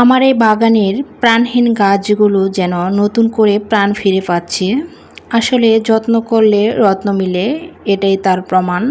আমার এই বাগানের প্রাণহীন গাছগুলো যেন নতুন করে প্রাণ ফিরে পাচ্ছে। আসলে যত্ন করলে রত্ন মিলে, এটাই তার প্রমাণ।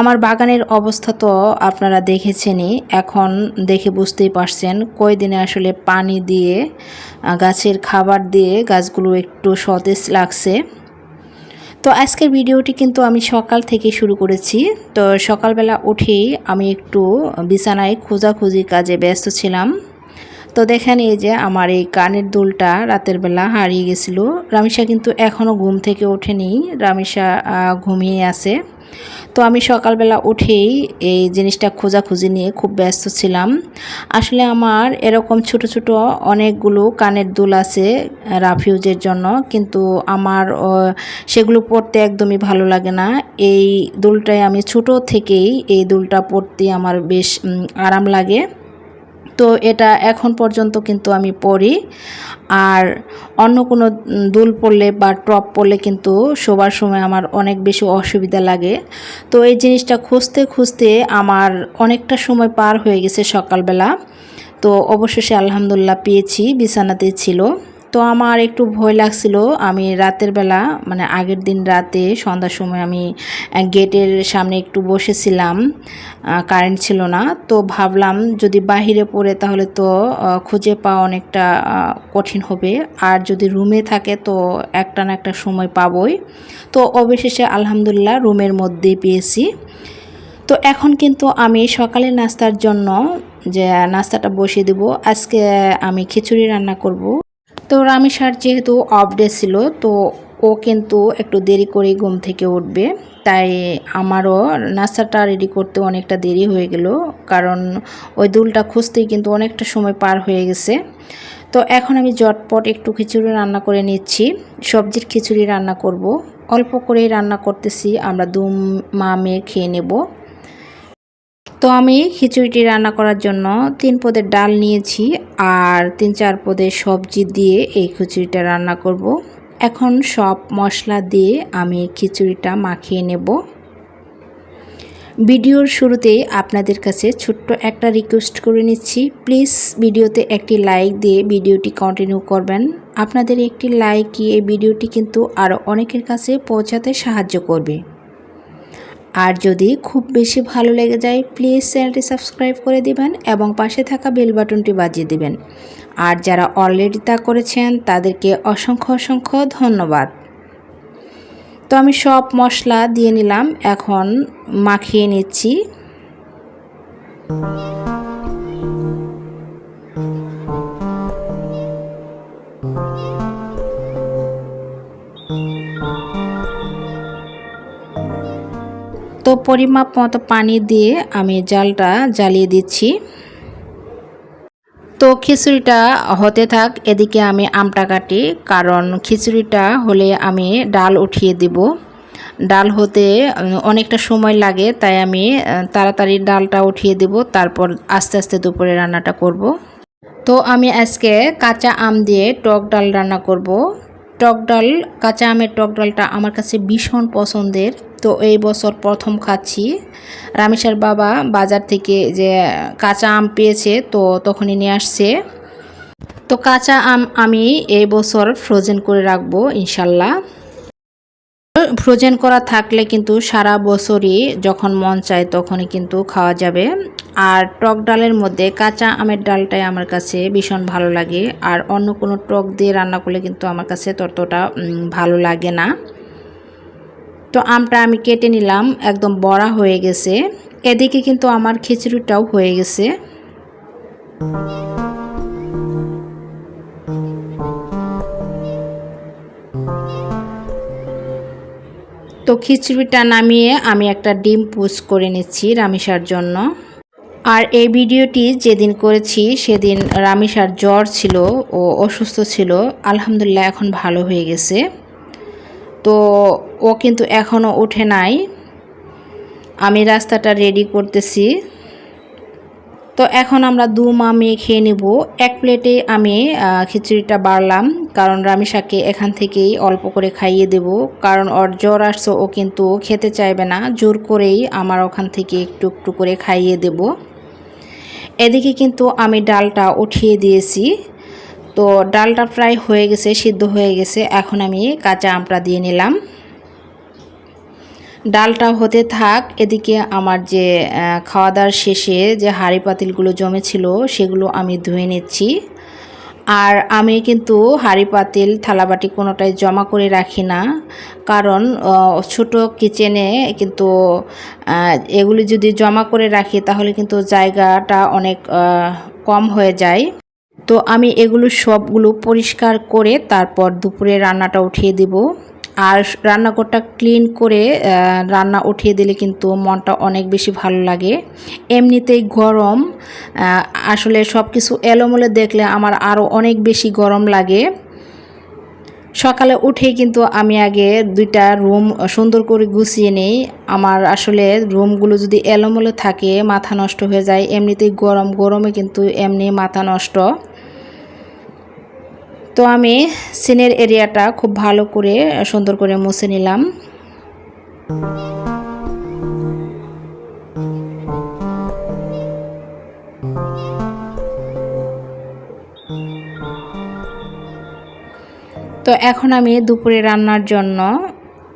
আমার বাগানের অবস্থা তো আপনারা দেখেছেনই, এখন দেখে বুঝতেই পারছেন কয়দিনে আসলে পানি দিয়ে গাছের খাবার দিয়ে গাছগুলো একটু সতেজ লাগছে। তো আজকের ভিডিওটি কিন্তু আমি সকাল থেকে শুরু করেছি। তো সকালবেলা উঠেই আমি একটু বিছানায় খোঁজাখুঁজি কাজে ব্যস্ত ছিলাম। তো দেখেন এই যে আমার এই কানের দুলটা রাতের বেলা হারিয়ে গেছিল। রামিসা কিন্তু এখনও ঘুম থেকে ওঠেনি। রামিসা ঘুমিয়ে আছে। তো আমি সকালবেলা উঠেই এই জিনিসটা খোঁজাখুঁজি নিয়ে খুব ব্যস্ত ছিলাম। আসলে আমার এরকম ছোট ছোট অনেকগুলো কানের দুল আছে রাফিউজের জন্য, কিন্তু আমার সেগুলো পড়তে একদমই ভালো লাগে না। এই দুলটাই আমি ছোট থেকেই এই দুলটা পড়তে আমার বেশ আরাম লাগে। তো এটা এখন পর্যন্ত কিন্তু আমি পরি আর অন্য কোনো দুল পরলে বা টপ পরলে কিন্তু শোবার সময় আমার অনেক বেশি অসুবিধা লাগে। তো এই জিনিসটা খুঁজতে খুঁজতে আমার অনেকটা সময় পার হয়ে গেছে সকালবেলা। তো অবশেষে আলহামদুলিল্লাহ পেয়েছি বিছানাতে ছিল। তো আমার একটু ভয় লাগছিল। আমি রাতের বেলা মানে আগের দিন রাতে সন্ধ্যার সময় আমি গেটের সামনে একটু বসেছিলাম কারেন্ট ছিল না। তো ভাবলাম যদি বাহিরে পড়ে তাহলে তো খুঁজে পাওয়া অনেকটা কঠিন হবে। আর যদি রুমে থাকে তো একটা না একটা সময় পাবই। তো অবশেষে আলহামদুলিল্লাহ রুমের মধ্যেই পেয়েছি। তো এখন কিন্তু আমি সকালের নাস্তার জন্য যে, নাস্তাটা বসিয়ে দেব। আজকে আমি খিচুড়ি রান্না করব। তো রামেশার যেহেতু অফ ডে ছিল, তো ও কিন্তু একটু দেরি করেই ঘুম থেকে উঠবে। তাই আমারও নাস্তাটা রেডি করতে অনেকটা দেরি হয়ে গেল, কারণ ওই দুলটা খুঁজতেই কিন্তু অনেকটা সময় পার হয়ে গেছে। তো এখন আমি জটপট একটু খিচুড়ি রান্না করে নিচ্ছি। সবজির খিচুড়ি রান্না করব। অল্প করেই রান্না করতেছি, আমরা দু মা মেয়ে খেয়ে নেব। তো আমি খিচুড়িটি রান্না করার জন্য তিন পদের ডাল নিয়েছি আর তিন চার পদের সবজি দিয়ে এই খিচুড়িটা রান্না করব। এখন সব মশলা দিয়ে আমি খিচুড়িটা মাখিয়ে নেব। ভিডিওর শুরুতেই আপনাদের কাছে ছোট্ট একটা রিকোয়েস্ট করে নিচ্ছি। প্লিজ ভিডিওতে একটি লাইক দিয়ে ভিডিওটি কন্টিনিউ করবেন। আপনাদের একটি লাইকই এই ভিডিওটি কিন্তু আরও অনেকের কাছে পৌঁছাতে সাহায্য করবে। আর যদি খুব বেশি ভালো লেগে যায় প্লিজ চ্যানেলটি সাবস্ক্রাইব করে দিবেন এবং পাশে থাকা বেল বাটনটি বাজিয়ে দিবেন। আর যারা অলরেডি তা করেছেন, তাদেরকে অসংখ্য অসংখ্য ধন্যবাদ। তো আমি সব মশলা দিয়ে নিলাম, এখন মাখিয়ে নিচ্ছি। তো পরিমাপ মতো পানি দিয়ে আমি জালটা জ্বালিয়ে দিচ্ছি তো খিচুড়িটা হতে থাক, এদিকে আমি আমটা কাটি, কারণ খিচুড়িটা হলে আমি ডাল উঠিয়ে দিব ডাল হতে অনেকটা সময় লাগে, তাই আমি তাড়াতাড়ি ডালটা উঠিয়ে দেব, তারপর আস্তে আস্তে দুপুরে রান্নাটা করব। তো আমি আজকে কাঁচা আম দিয়ে টক ডাল রান্না করব। টক ডাল, কাঁচা আমের টক ডালটা আমার কাছে ভীষণ পছন্দের। তো এই বছর প্রথম খাচ্ছি। রামেশের বাবা বাজার থেকে যে কাঁচা আম পেয়েছে, তো তখনই নিয়ে আসছে। তো কাঁচা আম আমি এই বছর ফ্রোজেন করে রাখব, ইনশাল্লাহ। ফ্রোজেন করা থাকলে কিন্তু সারা বছরই যখন মন চায় তখনই কিন্তু খাওয়া যাবে। আর টক ডালের মধ্যে কাঁচা আমের ডালটাই আমার কাছে ভীষণ ভালো লাগে। আর অন্য কোনো টক দিয়ে রান্না করলে কিন্তু আমার কাছে ততটা ভালো লাগে না। তো আমটা আমি কেটে নিলাম, একদম বড়া হয়ে গেছে। এদিকে কিন্তু আমার খিচুড়িটাও হয়ে গেছে। তো খিচুড়িটা নামিয়ে আমি একটা ডিম পুষ করে নিচ্ছি রামিসার জন্য। আর এই ভিডিওটি যেদিন করেছি সেদিন রামিসার জ্বর ছিল ও অসুস্থ ছিল, আলহামদুলিল্লাহ এখন ভালো হয়ে গেছে। তো ও কিন্তু এখনও উঠে নাই। আমি রাস্তাটা রেডি করতেছি। তো এখন আমরা দু মা মেয়ে খেয়ে নেব। এক প্লেটে আমি খিচুড়িটা বাড়লাম, কারণ রামিসাকে এখান থেকেই অল্প করে খাইয়ে দেব। কারণ ওর জ্বর আসছে, ও কিন্তু খেতে চাইবে না। জোর করেই আমার ওখান থেকে একটু একটু করে খাইয়ে দেব। এদিকে কিন্তু আমি ডালটা উঠিয়ে দিয়েছি। তো ডালটা প্রায় হয়ে গেছে, সিদ্ধ হয়ে গেছে। এখন আমি কাঁচা আমটা দিয়ে নিলাম। ডালটা হতে থাক, এদিকে আমার যে খাওয়া দাওয়ার শেষে যে হাঁড়ি পাতিলগুলো জমেছিল, সেগুলো আমি ধুয়ে নিচ্ছি। আর আমি কিন্তু হাঁড়ি পাতিল, থালাবাটি কোনোটাই জমা করে রাখি না। কারণ ছোট কিচেনে কিন্তু এগুলি যদি জমা করে রাখি, তাহলে কিন্তু জায়গাটা অনেক কম হয়ে যায়। তো আমি এগুলো সবগুলো পরিষ্কার করে তারপর দুপুরে রান্নাটা উঠিয়ে দিব। আর রান্নাঘরটা ক্লিন করে রান্না উঠিয়ে দিলে কিন্তু মনটা অনেক বেশি ভালো লাগে। এমনিতেই গরম আসলে সব কিছু এলোমেলো দেখলে আমার আরও অনেক বেশি গরম লাগে। সকালে উঠে কিন্তু আমি আগে দুইটা রুম সুন্দর করে গুছিয়ে নেই। আমার আসলে রুমগুলো যদি এলোমেলো থাকে, মাথা নষ্ট হয়ে যায়, এমনিতেই গরম, গরমে কিন্তু এমনি মাথা নষ্ট। তো আমি সিনের এরিয়াটা খুব ভালো করে, সুন্দর করে মুছে নিলাম। তো এখন আমি দুপুরে রান্নার জন্য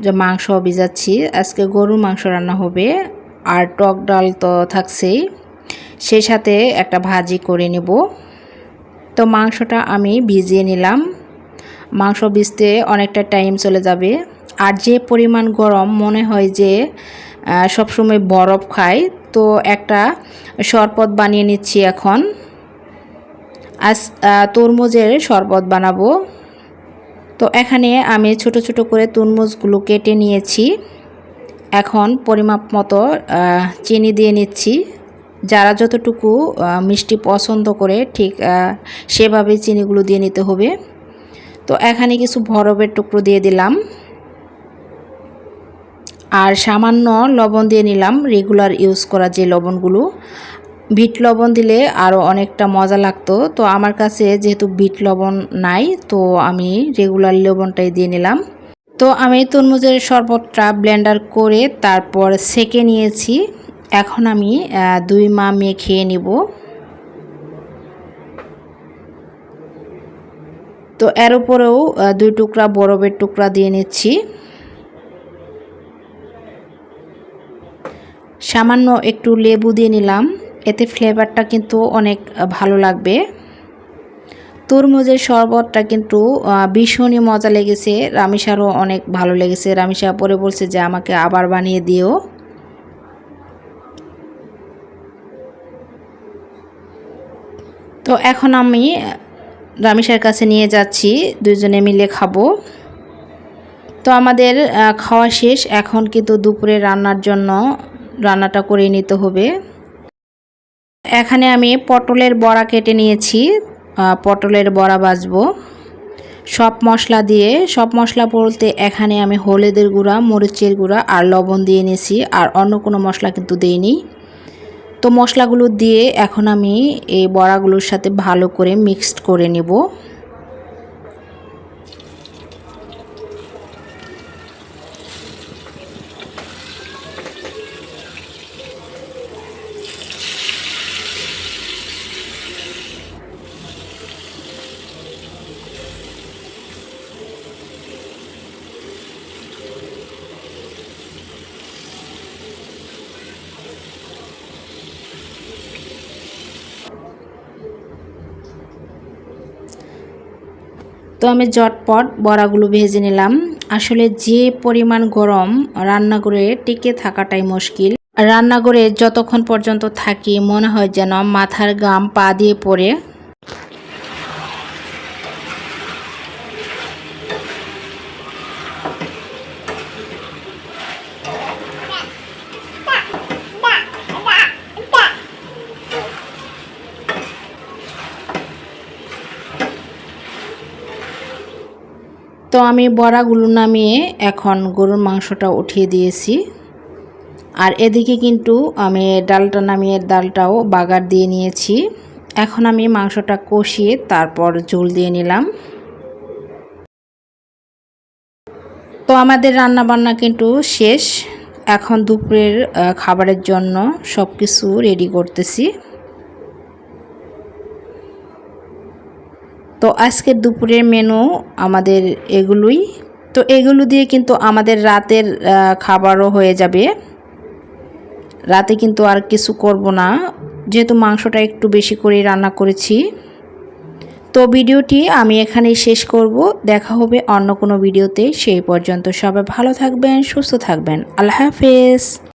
যে মাংস ভিজাচ্ছি, আজকে গরুর মাংস রান্না হবে, আর টক ডাল তো থাকছেই। সেই সাথে একটা ভাজি করে নেব। তো মাংসটা আমি ভিজিয়ে নিলাম। মাংস ভিজতে অনেকটা টাইম চলে যাবে। আর যে পরিমাণ গরম মনে হয় যে সবসময় বরফ খাই তো একটা শরবত বানিয়ে নিচ্ছি এখন। আজ তরমুজের শরবত বানাবো। তো এখানে আমি ছোট ছোট করে তরমুজগুলো কেটে নিয়েছি। এখন পরিমাপ মতো চিনি দিয়ে নিচ্ছি। যারা যতটুকু মিষ্টি পছন্দ করে ঠিক সেভাবে চিনিগুলো দিয়ে নিতে হবে। তো এখানে কিছু বরফের টুকরো দিয়ে দিলাম। আর সামান্য লবণ দিয়ে নিলাম রেগুলার ইউজ করা যে লবণগুলো। বিট লবণ দিলে আরও অনেকটা মজা লাগতো। তো আমার কাছে যেহেতু বিট লবণ নাই, তো আমি রেগুলার লবণটাই দিয়ে নিলাম। তো আমি তরমুজের শরবতটা ব্লেন্ডার করে তারপর সেকে নিয়েছি। এখন আমি দুই মা মেয়ে খেয়ে নিব। তো এর উপরেও দুই টুকরা বরফের টুকরা দিয়ে নিচ্ছি। সামান্য একটু লেবু দিয়ে নিলাম। এতে ফ্লেভারটা কিন্তু অনেক ভালো লাগবে। তরমুজের শরবতটা কিন্তু ভীষণই মজা লেগেছে। রামিসারও অনেক ভালো লেগেছে। রামিসা পরে বলছে যে, আমাকে আবার বানিয়ে দিও। তো এখন আমি রামিসার কাছে নিয়ে যাচ্ছি দুজনে মিলে খাব। তো আমাদের খাওয়া শেষ, এখন কিন্তু দুপুরে রান্নার জন্য রান্নাটা করে নিতে হবে। এখানে আমি পটলের বড়া কেটে নিয়েছি পটলের বড়া বাজবো সব মশলা দিয়ে, সব মশলা বলতে এখানে আমি হলুদের গুঁড়া, মরিচের গুঁড়া আর লবণ দিয়ে নিয়েছি, আর অন্য কোনো মশলা কিন্তু দিইনি। তো মশলাগুলো দিয়ে এখন আমি এই বড়াগুলোর সাথে ভালো করে মিক্সড করে নেব। আমি জটপট বড়াগুলো ভেজে নিলাম। আসলে যে পরিমাণ গরম রান্নাঘরে টিকে থাকাটাই মুশকিল। রান্নাঘরে যতক্ষণ পর্যন্ত থাকি, মনে হয় যেন মাথার গাম পা দিয়ে পড়ে। তো আমি বড়াগুলো নামিয়ে এখন গরুর মাংসটা উঠিয়ে দিয়েছি। আর এদিকে কিন্তু আমি ডালটা নামিয়ে ডালটাও বাগার দিয়ে নিয়েছি। এখন আমি মাংসটা কষিয়ে তারপর ঝোল দিয়ে নিলাম। তো আমাদের রান্না বান্না কিন্তু শেষ। এখন দুপুরের খাবারের জন্য সব কিছু রেডি করতেছি। তো আজকের দুপুরের মেনু আমাদের এগুলোই। তো এগুলো দিয়ে কিন্তু আমাদের রাতের খাবারও হয়ে যাবে। রাতে কিন্তু আর কিছু করব না। যেহেতু মাংসটা একটু বেশি করে রান্না করেছি। তো ভিডিওটি আমি এখানেই শেষ করব। দেখা হবে অন্য কোনো ভিডিওতে। সেই পর্যন্ত সবাই ভালো থাকবেন, সুস্থ থাকবেন। আল্লাহ হাফেজ।